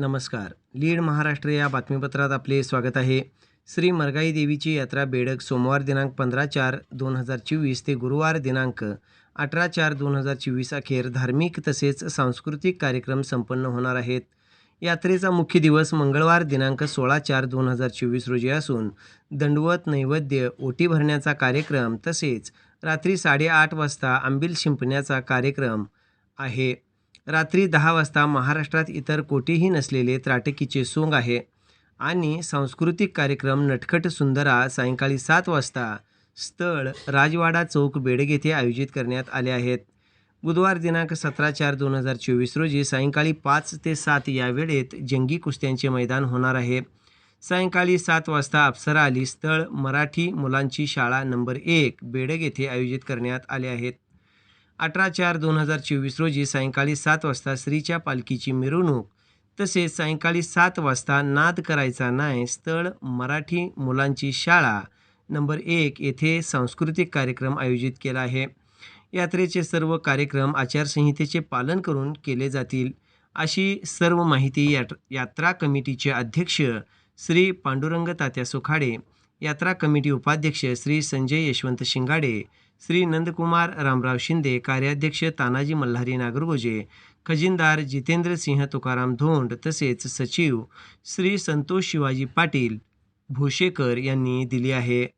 नमस्कार. लीड महाराष्ट्र या बातमीपत्रात आपले स्वागत आहे. श्री मरगाई देवीची यात्रा बेडक सोमवार दिनांक पंधरा चार दोन हजार चोवीस ते गुरुवार दिनांक अठरा चार दोन हजार चोवीस अखेर धार्मिक तसेच सांस्कृतिक कार्यक्रम संपन्न होणार आहेत. यात्रेचा मुख्य दिवस मंगळवार दिनांक सोळा चार दोन हजार चोवीस रोजी असून दंडवत नैवेद्य ओटी भरण्याचा कार्यक्रम तसेच रात्री साडेआठ वाजता आंबील शिंपण्याचा कार्यक्रम आहे. रात्री दहा वाजता महाराष्ट्रात इतर कोठेही नसलेले त्राटकीचे सोंग आहे. आणि सांस्कृतिक कार्यक्रम नटखट सुंदरा सायंकाळी सात वाजता स्थळ राजवाडा चौक बेडग येथे आयोजित करण्यात आले आहेत. बुधवार दिनांक सतरा चार दोन हजार चोवीस रोजी सायंकाळी पाच ते सात या वेळेत जंगी कुस्त्यांचे मैदान होणार आहे. सायंकाळी सात वाजता अप्सरा आली स्थळ मराठी मुलांची शाळा नंबर एक बेडग येथे आयोजित करण्यात आले आहेत. अठरा चार दोन हजार चोवीस रोजी सायंकाळी सात वाजता श्रीच्या पालखीची मिरवणूक. तसेच सायंकाळी सात वाजता नाद करायचा नाही स्थळ मराठी मुलांची शाळा. नंबर एक येथे सांस्कृतिक कार्यक्रम आयोजित केला आहे. यात्रेचे सर्व कार्यक्रम आचारसंहितेचे पालन करून केले जातील. अशी सर्व माहिती यात यात्रा कमिटीचे अध्यक्ष श्री पांडुरंग तात्या सुखाडे यात्रा कमिटी उपाध्यक्ष श्री संजय यशवंत शिंगाडे श्री नंदकुमार रामराव शिंदे कार्याध्यक्ष तानाजी मल्हारी नागरगोजे खजिनदार जितेंद्र सिंह तुकाराम धोंड तसेच सचिव श्री संतोष शिवाजी पाटील भोशेकर यांनी दिली आहे.